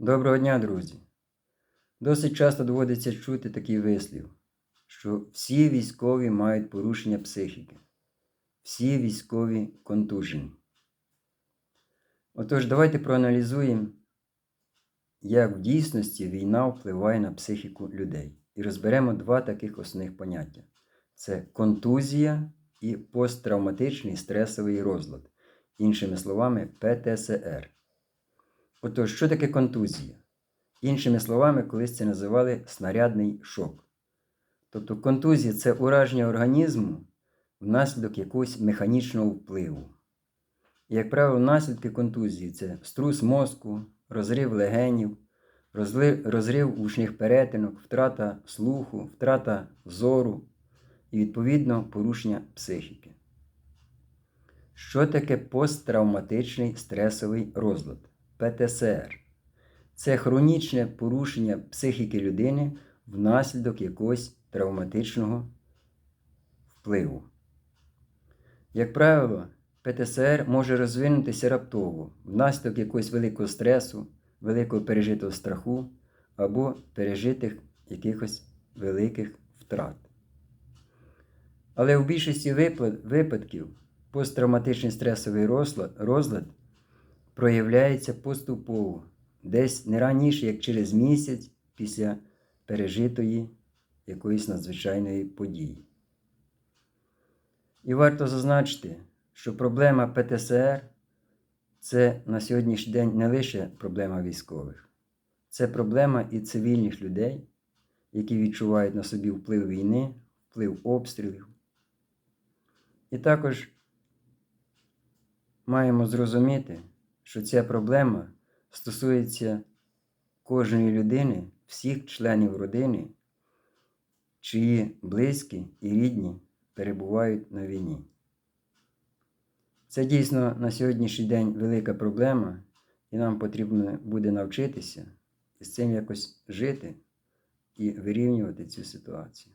Доброго дня, друзі! Досить часто доводиться чути такий вислів, що всі військові мають порушення психіки, всі військові контужені. Отож, давайте проаналізуємо, як в дійсності війна впливає на психіку людей. І розберемо два таких основних поняття: це контузія і посттравматичний стресовий розлад, іншими словами, ПТСР. Отож, що таке контузія? Іншими словами, колись це називали снарядний шок. Тобто контузія це ураження організму внаслідок якогось механічного впливу. І, як правило, наслідки контузії це струс мозку, розрив легенів, розрив ушних перетинок, втрата слуху, втрата зору і, відповідно, порушення психіки. Що таке посттравматичний стресовий розлад? ПТСР. Це хронічне порушення психіки людини внаслідок якогось травматичного впливу. Як правило, ПТСР може розвинутися раптово внаслідок якогось великого стресу, великого пережитого страху або пережитих якихось великих втрат. Але в більшості випадків посттравматичний стресовий розлад проявляється поступово, десь не раніше, як через місяць після пережитої якоїсь надзвичайної події. І варто зазначити, що проблема ПТСР це на сьогоднішній день не лише проблема військових, це проблема і цивільних людей, які відчувають на собі вплив війни, вплив обстрілів. І також маємо зрозуміти, що ця проблема стосується кожної людини, всіх членів родини, чиї близькі і рідні перебувають на війні. Це дійсно на сьогоднішній день велика проблема, і нам потрібно буде навчитися і з цим якось жити і вирівнювати цю ситуацію.